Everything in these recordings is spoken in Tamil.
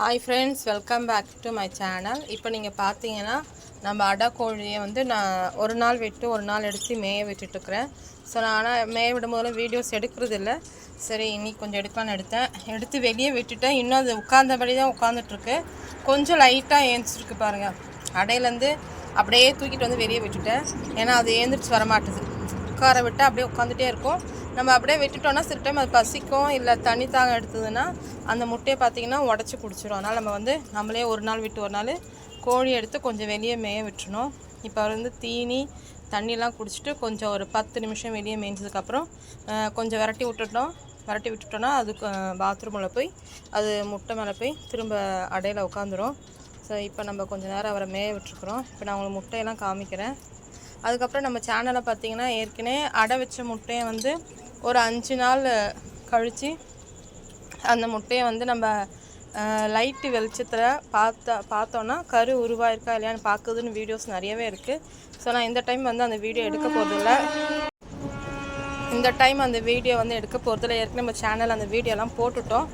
Hi friends welcome back to my channel இப்போ நீங்கள் பார்த்தீங்கன்னா நம்ம அடை கோழியை வந்து நான் ஒரு நாள் விட்டு ஒரு நாள் எடுத்து மேய விட்டுட்டுருக்குறேன். ஸோ நான் ஆனால் மேய விடும் போதெல்லாம் வீடியோஸ் எடுக்கிறது இல்லை சரி இன்னைக்கு கொஞ்சம் எடுக்கலான்னு எடுத்தேன். எடுத்து வெளியே விட்டுட்டேன். இன்னும் அது உட்காந்தபடி தான் உட்காந்துட்ருக்கு கொஞ்சம் லைட்டாக ஏந்திச்சிருக்கு பாருங்கள் அடையிலேருந்து அப்படியே தூக்கிட்டு வந்து வெளியே விட்டுட்டேன். ஏன்னா அது ஏந்திரிச்சு வர மாட்டுது உட்கார விட்டு அப்படியே உட்காந்துட்டே இருக்கும். நம்ம அப்படியே விட்டுட்டோம்னா சில டைம் அது பசிக்கும் இல்லை தண்ணி தாகம் எடுத்ததுன்னா அந்த முட்டையை பார்த்தீங்கன்னா உடச்சி குடிச்சிடும் அதனால் நம்ம வந்து நம்மளே ஒரு நாள் விட்டு ஒரு நாள் கோழி எடுத்து கொஞ்சம் வெளியே மேய விட்டுணும் இப்போ அவர் வந்து தீனி தண்ணிலாம் குடிச்சிட்டு கொஞ்சம் ஒரு பத்து நிமிஷம் வெளியே மேய்ஞ்சதுக்கப்புறம் கொஞ்சம் விரட்டி விட்டுட்டோம். விரட்டி விட்டுட்டோன்னா அது பாத்ரூமில் போய் அது முட்டை மேலே போய் திரும்ப அடையில் உட்காந்துரும். ஸோ இப்போ நம்ம கொஞ்ச நேரம் அவரை மேய விட்டுருக்குறோம். இப்போ நான் உங்களுக்கு முட்டையெல்லாம் காமிக்கிறேன். அதுக்கப்புறம் நம்ம சேனலை பார்த்தீங்கன்னா ஏற்கனவே அடை வச்ச முட்டையை வந்து ஒரு அஞ்சு நாள் கழித்து அந்த முட்டையை வந்து நம்ம லைட்டு வெளிச்சத்தில் பார்த்தா பார்த்தோன்னா கரு உருவாயிருக்கா இல்லையான்னு பார்க்குதுன்னு வீடியோஸ் நிறையவே இருக்குது ஸோ நான் இந்த டைம் வந்து அந்த வீடியோ எடுக்க போகிறதில்ல இந்த டைம் அந்த வீடியோ வந்து எடுக்க போகிறதில்ல ஏற்கனவே நம்ம சேனல் அந்த வீடியோலாம் போட்டுட்டோம்.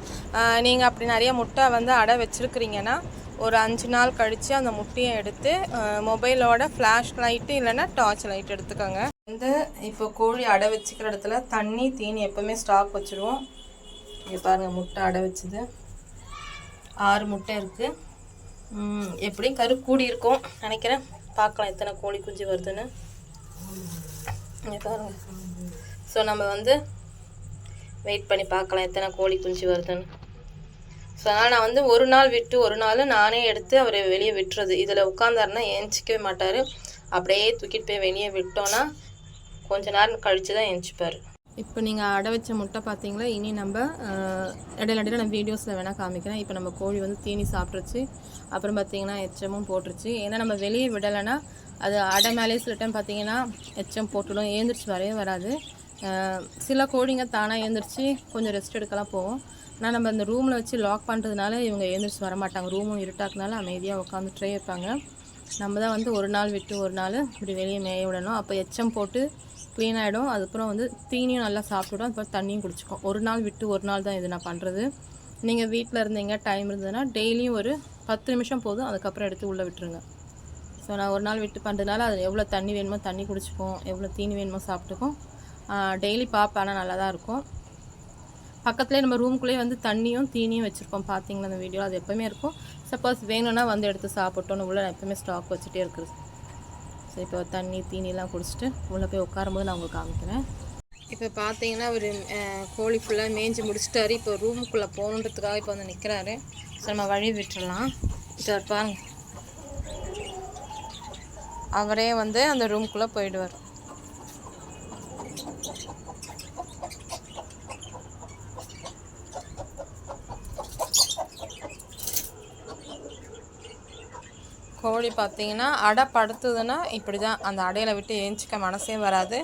நீங்கள் அப்படி நிறைய முட்டை வந்து அடை வச்சுருக்கிறீங்கன்னா ஒரு அஞ்சு நாள் கழித்து அந்த முட்டையை எடுத்து மொபைலோட ஃப்ளாஷ் லைட்டு இல்லைன்னா டார்ச் லைட் எடுத்துக்கோங்க. வந்து இப்போ கோழி அடை வச்சுக்கிற இடத்துல தண்ணி தீனி எப்போவுமே ஸ்டாக் வச்சுருவோம். இங்கே பாருங்கள் முட்டை அடை வச்சுது. ஆறு முட்டை இருக்குது எப்படியும் கரு கூடி இருக்கும். நினைக்கிறேன். பார்க்கலாம் எத்தனை கோழி குஞ்சு வருதுன்னு. இங்கே பாருங்க. ஸோ நம்ம வந்து வெயிட் பண்ணி பார்க்கலாம் எத்தனை கோழி குஞ்சு வருதுன்னு. ஸோ அதனால் நான் வந்து ஒரு நாள் விட்டு ஒரு நாள் நானே எடுத்து அவரை வெளியே விட்டுறது. இதில் உட்காந்தாருன்னா ஏஞ்சிக்கவே மாட்டார். அப்படியே தூக்கிட்டு போய் வெளியே விட்டோன்னா கொஞ்ச நேரம் கழித்து தான் ஏஞ்சிப்பார் இப்போ நீங்கள் அடை வச்ச முட்டை பார்த்தீங்களா? இனி நம்ம இடையில இடையில நான் வீடியோஸில் வேணால் காமிக்கிறேன். இப்போ நம்ம கோழி வந்து தீனி சாப்பிட்ருச்சு அப்புறம் பார்த்தீங்கன்னா எச்சமும் போட்டுருச்சு. ஏன்னா நம்ம வெளியே விடலைன்னா அது அடை மேலே சில டைம் பார்த்தீங்கன்னா எச்சம் போட்டுடும். ஏந்திரிச்சு வரவே வராது. சில கோழிங்க தானாக ஏந்திரிச்சு கொஞ்சம் ரெஸ்ட் எடுக்கலாம் போவோம். ஆனால் நம்ம இந்த ரூமில் வச்சு லாக் பண்ணுறதுனால இவங்க ஏந்திரிச்சு வர மாட்டாங்க. ரூமும் இருட்டாக்குனால அமைதியாக உட்காந்துட்டே இருப்பாங்க நம்ம தான் வந்து ஒரு நாள் விட்டு ஒரு நாள் இப்படி வெளியே மேய விடணும். அப்போ எச்சம் போட்டு க்ளீன் ஆகிடும் அதுக்கப்புறம் வந்து தீனியும் நல்லா சாப்பிட்டுடும். அதுக்கப்புறம் தண்ணியும் குடிச்சிக்கும். ஒரு நாள் விட்டு ஒரு நாள் தான் இது நான் பண்ணுறது நீங்கள் வீட்டில் இருந்தீங்க டைம் இருந்ததுன்னா டெய்லியும் ஒரு பத்து நிமிஷம் போதும். அதுக்கப்புறம் எடுத்து உள்ளே விட்டுருங்க. ஸோ நான் ஒரு நாள் விட்டு பண்ணுறதுனால அது எவ்வளோ தண்ணி வேணுமோ தண்ணி குடிச்சிக்கும். எவ்வளோ தீனி வேணுமோ சாப்பிட்டுக்கும். டெய்லி பார்ப்பேன் ஆனால் நல்லா தான் இருக்கும். பக்கத்துலேயே நம்ம ரூம்குள்ளேயே வந்து தண்ணியும் தீனியும் வச்சுருப்போம். பார்த்தீங்களா அந்த வீடியோவில் அது எப்போவுமே இருக்கும். சப்போஸ் வேணும்னா வந்து எடுத்து சாப்பிட்டோன்னு உள்ள எப்போவுமே ஸ்டாக் வச்சுட்டே இருக்குது ஸோ இப்போ தண்ணி தீனிலாம் குடிச்சிட்டு உள்ளே போய் உட்காரும்போது நான் உங்களுக்கு காமிக்கிறேன். இப்போ பார்த்தீங்கன்னா ஒரு கோழி ஃபுல்லாக மேய்ஞ்சி முடிச்சிட்டாரு. இப்போ ரூமுக்குள்ளே போகணுன்றதுக்காக இப்போ வந்து நிற்கிறாரு ஸோ நம்ம வழி விட்டுறலாம் சார் பாருங்க. அவரே வந்து அந்த ரூமுக்குள்ளே போயிடுவார். கோழி பார்த்தீங்கன்னா அடை படுத்துதுன்னா இப்படி தான் அந்த அடையில் விட்டு ஏஞ்சிக்க மனசே வராது.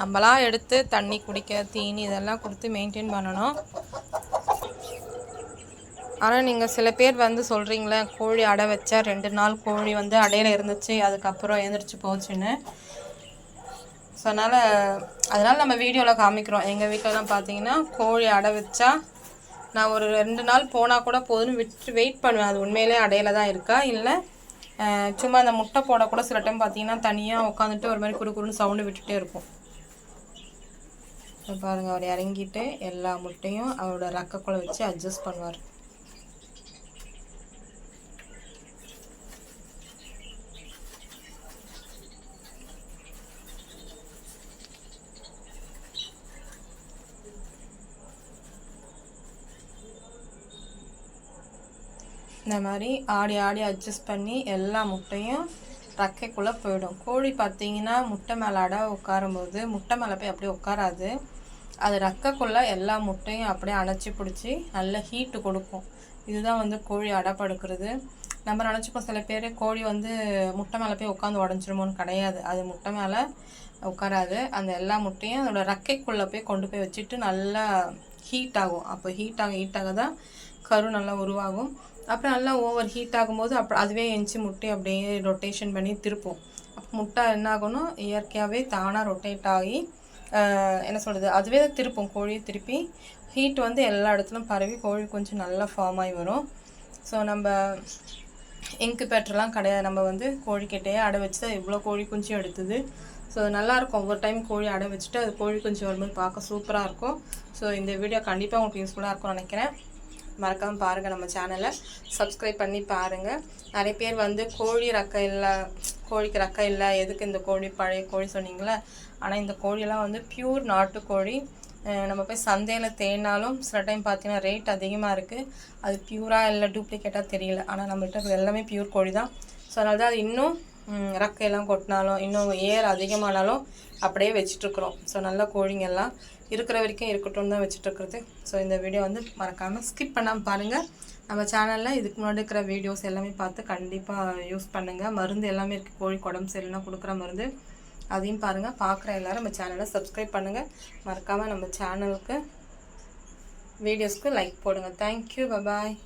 நம்மளா எடுத்து தண்ணி குடிக்க தீனி இதெல்லாம் கொடுத்து மெயின்டைன் பண்ணணும். ஆனால் நீங்கள் சில பேர் வந்து சொல்கிறீங்களே கோழி அடை வச்சா ரெண்டு நாள் கோழி வந்து அடையில இருந்துச்சு அதுக்கப்புறம் எழுந்திரிச்சு போச்சுன்னு. ஸோ அதனால் அதனால் நம்ம வீடியோவில் காமிக்கிறோம். எங்கள் வீட்டிலலாம் பார்த்தீங்கன்னா கோழி அடை வச்சா நான் ஒரு ரெண்டு நாள் போனால் கூட போதும்னு விட்டு வெயிட் பண்ணுவேன். அது உண்மையிலே அடையில தான் இருக்கா? இல்லை சும்மா அந்த முட்டை போட கூட சில டைம் பார்த்தீங்கன்னா தனியாக உட்காந்துட்டு ஒரு மாதிரி குறுக்குறுன்னு சவுண்டு விட்டுட்டே இருக்கும். பாருங்கள் பாருங்க அவர் இறங்கிட்டு எல்லா முட்டையும் அவரோட ரக்கக்குள்ள வச்சு அட்ஜஸ்ட் பண்ணுவார். இந்த மாதிரி ஆடி ஆடி அட்ஜஸ்ட் பண்ணி எல்லா முட்டையும் ரக்கைக்குள்ளே போயிடும். கோழி பார்த்தீங்கன்னா முட்டை மேலே அடை உட்காரும்போது முட்டை மேலே போய் அப்படியே உட்காராது. அது ரக்கைக்குள்ளே எல்லா முட்டையும் அப்படியே அணைச்சி பிடிச்சி நல்ல ஹீட்டு கொடுக்கும். இதுதான் வந்து கோழி அடை படுக்கிறது. நம்ம நினச்சிப்போம் சில பேர் கோழி வந்து முட்டை மேலே போய் உட்காந்து உடஞ்சிருமோன்னு கிடையாது. அது முட்டை மேலே உட்காராது. அந்த எல்லா முட்டையும் அதோட ரக்கைக்குள்ளே போய் கொண்டு போய் வச்சுட்டு நல்லா ஹீட் ஆகும். அப்போ ஹீட் ஆக ஹீட் ஆக தான் கரு நல்லா உருவாகும். அப்புறம் நல்லா ஓவர் ஹீட் ஆகும்போது அப்புறம் அதுவே எஞ்சி முட்டை அப்படியே ரொட்டேஷன் பண்ணி திருப்போம். அப்போ முட்டை என்ன ஆகணும் இயற்கையாகவே தானாக ரொட்டேட் ஆகி என்ன சொல்கிறது அதுவே திருப்பும். கோழியை திருப்பி ஹீட் வந்து எல்லா இடத்துலையும் பரவி கோழி கொஞ்சம் நல்லா ஃபார்ம் ஆகி வரும். ஸோ நம்ம இன்குபேட்டர்லாம் கிடையாது. நம்ம வந்து கோழிக்கிட்டேயே அடை வச்சு தான் இவ்வளோ கோழி குஞ்சு எடுத்தது. ஸோ நல்லாயிருக்கும் ஒவ்வொரு டைம் கோழி அடை வச்சுட்டு அது கோழி குஞ்சு வரும்போது பார்க்க சூப்பராக இருக்கும். ஸோ இந்த வீடியோ கண்டிப்பாக உங்களுக்கு யூஸ்ஃபுல்லாக இருக்கும்னு நினைக்கிறேன். மறக்காமல் பாருங்கள் நம்ம சேனலை சப்ஸ்கிரைப் பண்ணி பாருங்கள் நிறைய பேர் வந்து கோழி ரக்கம் இல்லை கோழிக்கு ரக்கம் இல்லை எதுக்கு இந்த கோழி பழைய கோழி சொன்னீங்களே ஆனால் இந்த கோழியெல்லாம் வந்து பியூர் நாட்டுக்கோழி. நம்ம போய் சந்தையில் தேடினாலும் சில டைம் பார்த்தீங்கன்னா ரேட் அதிகமாக இருக்குது அது பியூராக இல்லை டூப்ளிகேட்டாக தெரியல. ஆனால் நம்மகிட்ட எல்லாமே பியூர் கோழி தான் ஸோ அதனால தான் அது இன்னும் ரெக்கையெல்லாம் கொட்டினாலும் இன்னும் ஏர் அதிகமானாலும் அப்படியே வச்சிட்ருக்குறோம். ஸோ நல்ல கோழிங்கெல்லாம் இருக்கிற வரைக்கும் இருக்கட்டும் தான் வச்சுட்ருக்குறது. ஸோ இந்த வீடியோ வந்து மறக்காமல் ஸ்கிப் பண்ணாமல் பாருங்கள் நம்ம சேனலில் இதுக்கு முன்னாடி இருக்கிற வீடியோஸ் எல்லாமே பார்த்து கண்டிப்பாக யூஸ் பண்ணுங்கள் மருந்து எல்லாமே இருக்குது கோழி உடம்பு சரியில்லைனா கொடுக்குற மருந்து. அதையும் பாருங்கள் பார்க்குற எல்லாரும் நம்ம சேனலை சப்ஸ்கிரைப் பண்ணுங்கள் மறக்காமல் நம்ம சேனலுக்கு வீடியோஸ்க்கு லைக் போடுங்க. Thank you bye bye